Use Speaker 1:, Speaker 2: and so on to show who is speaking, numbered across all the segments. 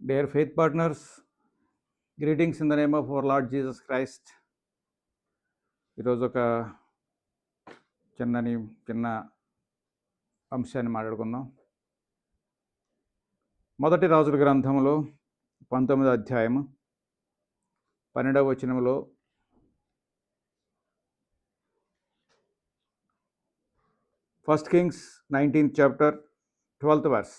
Speaker 1: Dear faith partners, greetings in the name of our Lord Jesus Christ. ఈరోజు ఒక చిన్నని చిన్న అంశాన్ని మాట్లాడుకుందాం మొదటి రాజుల గ్రంథంలో పంతొమ్మిదో అధ్యాయము పన్నెండవ వచనంలో first kings nineteenth chapter twelfth verse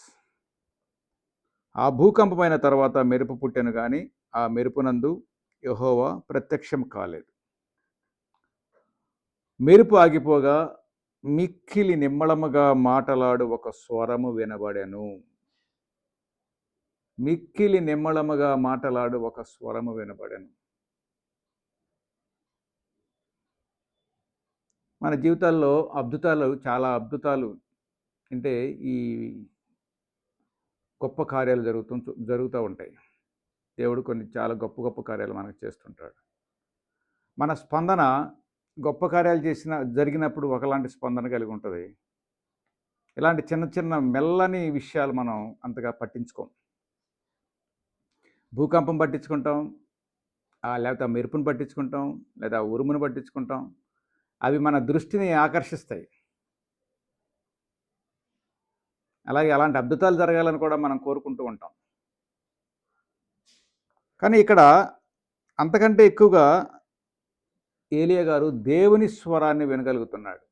Speaker 1: ఆ భూకంపమైన తర్వాత మెరుపు పుట్టెను కానీ ఆ మెరుపునందు యహోవా ప్రత్యక్షం కాలేదు. మెరుపు ఆగిపోగా మిక్కిలి నిమ్మళముగా మాటలాడు ఒక స్వరము వినబడెను. మిక్కిలి నిమ్మళముగా మాటలాడు ఒక స్వరము వినబడెను. మన జీవితాల్లో అద్భుతాలు చాలా అద్భుతాలు. అంటే ఈ గొప్ప కార్యాలు జరుగుతూ జరుగుతూ ఉంటాయి. దేవుడు కొన్ని చాలా గొప్ప గొప్ప కార్యాలు మనకు చేస్తుంటాడు. మన స్పందన గొప్ప కార్యాలు చేసిన జరిగినప్పుడు ఒకలాంటి స్పందన కలిగి ఉంటుంది. ఇలాంటి చిన్న చిన్న మెల్లని విషయాలు మనం అంతగా పట్టించుకోం. భూకంపం పట్టించుకుంటాం. లేకపోతే మెరుపును పట్టించుకుంటాం. లేదా ఉరుమును పట్టించుకుంటాం. అవి మన దృష్టిని ఆకర్షిస్తాయి. అలాగే అలాంటి అద్భుతాలు జరగాలని కూడా మనం కోరుకుంటూ ఉంటాం. కానీ ఇక్కడ అంతకంటే ఎక్కువగా ఏలియా గారు దేవుని స్వరాన్ని వినగలుగుతున్నాడు.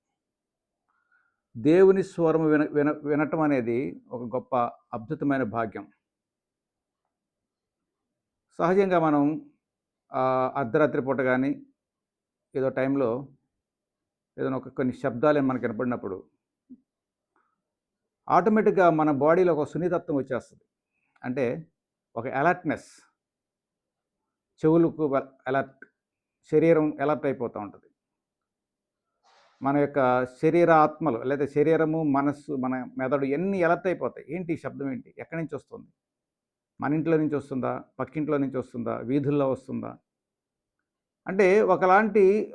Speaker 1: దేవుని స్వరం విన విన వినటం అనేది ఒక గొప్ప అద్భుతమైన భాగ్యం. సహజంగా మనం అర్ధరాత్రి పూట కానీ ఏదో టైంలో ఏదైనా ఒక కొన్ని శబ్దాలు మనకు వినపడినప్పుడు ఆటోమేటిక్గా మన బాడీలో ఒక సున్నితత్వం వచ్చేస్తుంది. అంటే ఒక అలర్ట్నెస్. చెవులకు అలర్ట్ శరీరం అలర్ట్ అయిపోతూ ఉంటుంది. మన యొక్క శరీర ఆత్మలు లేదా శరీరము మనస్సు మన మెదడు ఎన్ని అలర్ట్ అయిపోతాయి? ఏంటి శబ్దం ఏంటి? ఎక్కడి నుంచి వస్తుంది? మన ఇంట్లో నుంచి వస్తుందా? పక్కింట్లో నుంచి వస్తుందా? వీధుల్లో వస్తుందా? అంటే ఒకలాంటి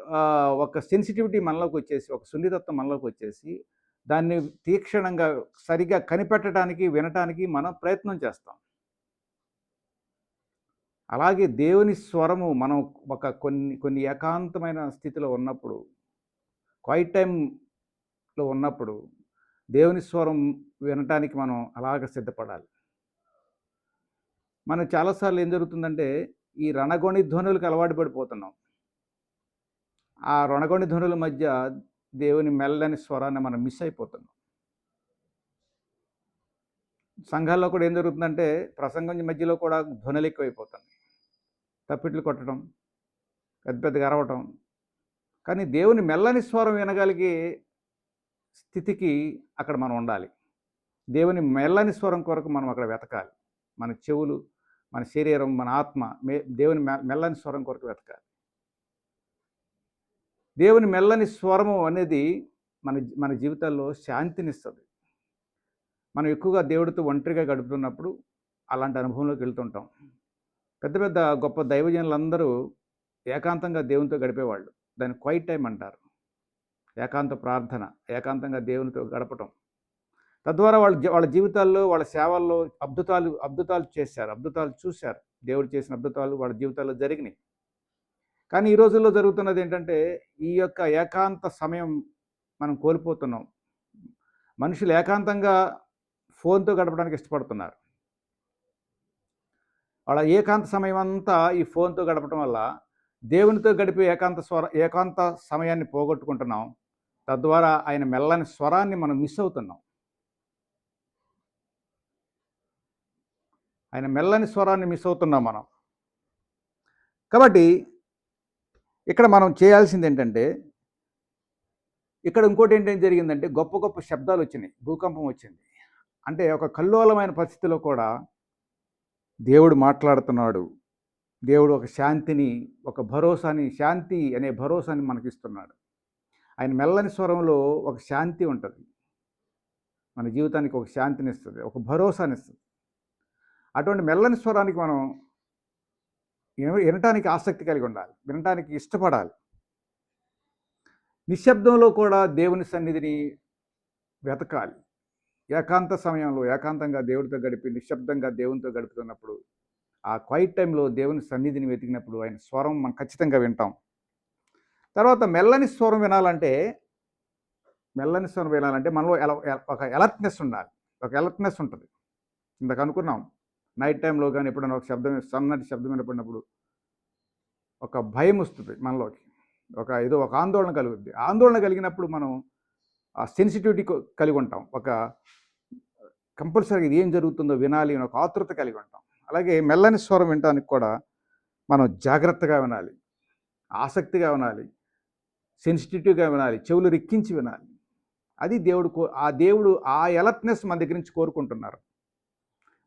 Speaker 1: ఒక సెన్సిటివిటీ మనలోకి వచ్చేసి ఒక సున్నితత్వం మనలోకి వచ్చేసి దాన్ని తీక్షణంగా సరిగా కనిపెట్టడానికి వినటానికి మనం ప్రయత్నం చేస్తాం. అలాగే దేవుని స్వరము మనం ఒక కొన్ని కొన్ని ఏకాంతమైన స్థితిలో ఉన్నప్పుడు క్వైట్ టైంలో ఉన్నప్పుడు దేవుని స్వరం వినటానికి మనం అలాగ సిద్ధపడాలి. మనం చాలాసార్లు ఏం జరుగుతుందంటే ఈ రణగొణి ధ్వనులకు అలవాటు పడిపోతున్నాం. ఆ రణగొణి ధ్వనుల మధ్య దేవుని మెల్లని స్వరాన్ని మనం మిస్ అయిపోతున్నాం. సంఘాల్లో కూడా ఏం జరుగుతుందంటే ప్రసంగం మధ్యలో కూడా ధ్వనులు ఎక్కువైపోతుంది తప్పిట్లు కొట్టడం పెద్ద పెద్దగా అరవటం. కానీ దేవుని మెల్లని స్వరం వినగలిగే స్థితికి అక్కడ మనం ఉండాలి. దేవుని మెల్లని స్వరం కొరకు మనం అక్కడ వెతకాలి. మన చెవులు మన శరీరం మన ఆత్మ మే దేవుని మె- మెల్లని స్వరం కొరకు వెతకాలి. దేవుని మెల్లని స్వరము అనేది మన మన జీవితాల్లో శాంతినిస్తుంది. మనం ఎక్కువగా దేవుడితో ఒంటరిగా గడుపుతున్నప్పుడు అలాంటి అనుభవంలోకి వెళ్తుంటాం. పెద్ద పెద్ద గొప్ప దైవజనులందరూ ఏకాంతంగా దేవునితో గడిపేవాళ్ళు. దాన్ని క్వైట్ టైం అంటారు. ఏకాంత ప్రార్థన ఏకాంతంగా దేవునితో గడపటం. తద్వారా వాళ్ళ జీ- వాళ్ళ జీవితాల్లో వాళ్ళ సేవల్లో అద్భుతాలు అద్భుతాలు చేశారు అద్భుతాలు చూశారు. దేవుడు చేసిన అద్భుతాలు వాళ్ళ జీవితాల్లో జరిగినాయి. కానీ ఈ రోజుల్లో జరుగుతున్నది ఏంటంటే ఈ యొక్క ఏకాంత సమయం మనం కోల్పోతున్నాం. మనుషులు ఏకాంతంగా ఫోన్తో గడపడానికి ఇష్టపడుతున్నారు. వాళ్ళ ఏకాంత సమయం అంతా ఈ ఫోన్తో గడపడం వల్ల దేవునితో గడిపే ఏకాంత స్వర ఏకాంత సమయాన్ని పోగొట్టుకుంటున్నాం. తద్వారా ఆయన మెల్లని స్వరాన్ని మనం మిస్ అవుతున్నాం. ఆయన మెల్లని స్వరాన్ని మిస్ అవుతున్నాం మనం. కాబట్టి ఇక్కడ మనం చేయాల్సింది ఏంటంటే ఇక్కడ ఇంకోటి ఏంటేం జరిగిందంటే గొప్ప గొప్ప శబ్దాలు వచ్చినాయి భూకంపం వచ్చింది. అంటే ఒక కల్లోలమైన పరిస్థితిలో కూడా దేవుడు మాట్లాడుతున్నాడు. దేవుడు ఒక శాంతిని ఒక భరోసాని శాంతి అనే భరోసాని మనకిస్తున్నాడు. ఆయన మెల్లని స్వరంలో ఒక శాంతి ఉంటుంది. మన జీవితానికి ఒక శాంతిని ఇస్తుంది ఒక భరోసాని ఇస్తుంది అటువంటి మెల్లని స్వరానికి మనం వినటానికి ఆసక్తి కలిగి ఉండాలి వినటానికి ఇష్టపడాలి. నిశ్శబ్దంలో కూడా దేవుని సన్నిధిని వెతకాలి. ఏకాంత సమయంలో ఏకాంతంగా దేవుడితో గడిపి నిశ్శబ్దంగా దేవునితో గడుపుతున్నప్పుడు ఆ క్వైట్ టైంలో దేవుని సన్నిధిని వెతికినప్పుడు ఆయన స్వరం మనం ఖచ్చితంగా వింటాం. తర్వాత మెల్లని స్వరం వినాలంటే మెల్లని స్వరం వినాలంటే మనలో ఎల- ఒక ఎలర్ట్నెస్ ఉండాలి. ఒక ఎలర్ట్నెస్ ఉంటుంది. ఇందాక అనుకున్నాం. నైట్ టైంలో కానీ ఎప్పుడైనా ఒక శబ్దం సన్నటి శబ్దం వినపడినప్పుడు ఒక భయం వస్తుంది మనలోకి. ఒక ఏదో ఒక ఆందోళన కలుగుద్ది. ఆందోళన కలిగినప్పుడు మనం ఆ సెన్సిటివిటీ కలిగి ఉంటాం. ఒక కంపల్సరీగా ఇది ఏం జరుగుతుందో వినాలి అని ఒక ఆతృత కలిగి ఉంటాం. అలాగే మెల్లని స్వరం వినడానికి కూడా మనం జాగ్రత్తగా వినాలి. ఆసక్తిగా వినాలి. సెన్సిటివ్గా వినాలి. చెవులు రిక్కించి వినాలి. అది దేవుడు కో ఆ దేవుడు ఆ ఎలర్ట్నెస్ మన దగ్గర నుంచి కోరుకుంటున్నారు.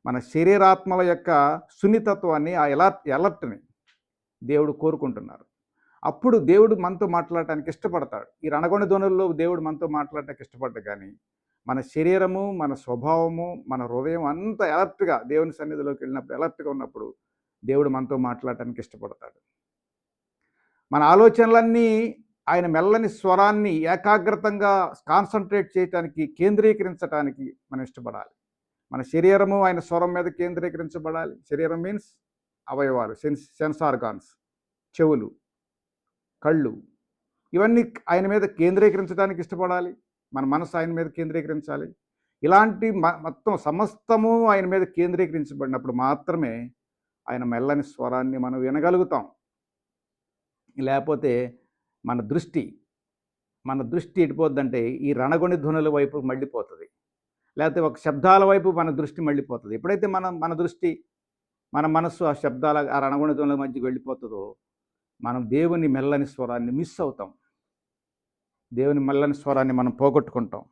Speaker 1: మన శరీరాత్మల యొక్క సున్నితత్వాన్ని ఆ ఎలర్ట్ ఎలర్ట్ని దేవుడు కోరుకుంటున్నారు. అప్పుడు దేవుడు మనతో మాట్లాడటానికి ఇష్టపడతాడు. ఈ రణగొండ ధ్వనుల్లో దేవుడు మనతో మాట్లాడటానికి ఇష్టపడ్డ కానీ మన శరీరము మన స్వభావము మన హృదయం అంత ఎలర్ట్గా దేవుని సన్నిధిలోకి వెళ్ళినప్పుడు ఎలర్ట్గా ఉన్నప్పుడు దేవుడు మనతో మాట్లాడటానికి ఇష్టపడతాడు. మన ఆలోచనలన్నీ ఆయన మెల్లని స్వరాన్ని ఏకాగ్రతంగా కాన్సన్ట్రేట్ చేయటానికి కేంద్రీకరించడానికి మనం ఇష్టపడాలి. మన శరీరము ఆయన స్వరం మీద కేంద్రీకరించబడాలి. శరీరం మీన్స్ అవయవాలు సెన్స్ సెన్స్ ఆర్గాన్స్ చెవులు కళ్ళు. ఇవన్నీ ఆయన మీద కేంద్రీకరించడానికి ఇష్టపడాలి. మన మనసు ఆయన మీద కేంద్రీకరించాలి. ఇలాంటి మ- మొత్తం సమస్తము ఆయన మీద కేంద్రీకరించబడినప్పుడు మాత్రమే ఆయన మెల్లని స్వరాన్ని మనం వినగలుగుతాం. లేకపోతే మన దృష్టి మన దృష్టి ఎటుపోద్దంటే ఈ రణగొని ధ్వనుల వైపు మళ్ళీపోతుంది. లేకపోతే ఒక శబ్దాల వైపు మన దృష్టి మళ్ళీపోతుంది. ఎప్పుడైతే మనం మన దృష్టి మన మనస్సు ఆ శబ్దాల ఆ రణగొని మధ్యకి వెళ్ళిపోతుందో మనం దేవుని మెల్లని స్వరాన్ని మిస్ అవుతాం. దేవుని మెల్లని స్వరాన్ని మనం పోగొట్టుకుంటాం.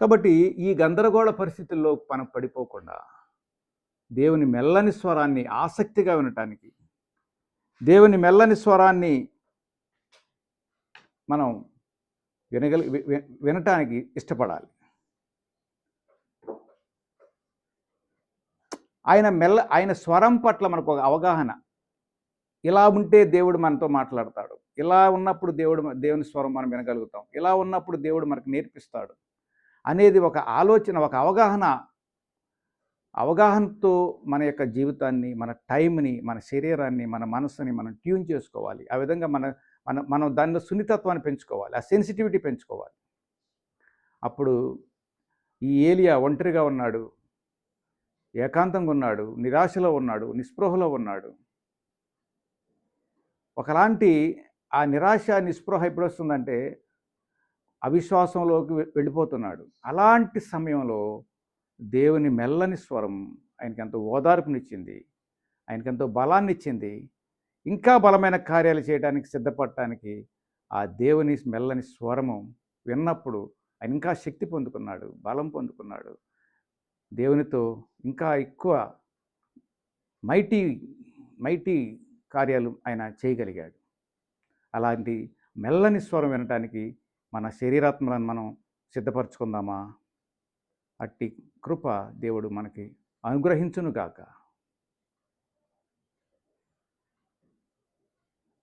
Speaker 1: కాబట్టి ఈ గందరగోళ పరిస్థితుల్లో మనం పడిపోకుండా దేవుని మెల్లని స్వరాన్ని ఆసక్తిగా వినటానికి దేవుని మెల్లని స్వరాన్ని మనం వినగలి వి- వి- వినటానికి ఇష్టపడాలి. ఆయన మెల్ల ఆయన స్వరం పట్ల మనకు ఒక అవగాహన. ఇలా ఉంటే దేవుడు మనతో మాట్లాడతాడు. ఇలా ఉన్నప్పుడు దేవుడు దేవుని స్వరం మనం వినగలుగుతాం. ఇలా ఉన్నప్పుడు దేవుడు మనకు నేర్పిస్తాడు అనేది ఒక ఆలోచన ఒక అవగాహన. అవగాహనతో మన యొక్క జీవితాన్ని మన టైంని మన శరీరాన్ని మన మనసుని మనం ట్యూన్ చేసుకోవాలి. ఆ విధంగా మన మన మనం దానిలో సున్నితత్వాన్ని పెంచుకోవాలి. ఆ సెన్సిటివిటీ పెంచుకోవాలి. అప్పుడు ఈ ఏలియా ఒంటరిగా ఉన్నాడు. ఏకాంతంగా ఉన్నాడు నిరాశలో ఉన్నాడు నిస్పృహలో ఉన్నాడు. ఒకలాంటి ఆ నిరాశ నిస్పృహ ఎప్పుడు వస్తుందంటే అవిశ్వాసంలోకి వెళ్ళిపోతున్నాడు. అలాంటి సమయంలో దేవుని మెల్లని స్వరం ఆయనకి ఎంతో ఓదార్పునిచ్చింది ఆయనకి ఎంతో బలాన్ని ఇచ్చింది ఇంకా బలమైన కార్యాలు చేయడానికి సిద్ధపడటానికి ఆ దేవుని మెల్లని స్వరము విన్నప్పుడు ఆయన ఇంకా శక్తి పొందుకున్నాడు బలం పొందుకున్నాడు. దేవునితో ఇంకా ఎక్కువ మైటీ మైటీ కార్యాలు ఆయన చేయగలిగాడు. అలాంటి మెల్లని స్వరం వినటానికి మన శరీరాత్మలను మనం సిద్ధపరచుకుందామా? అట్టి కృప దేవుడు మనకి అనుగ్రహించునుగాక.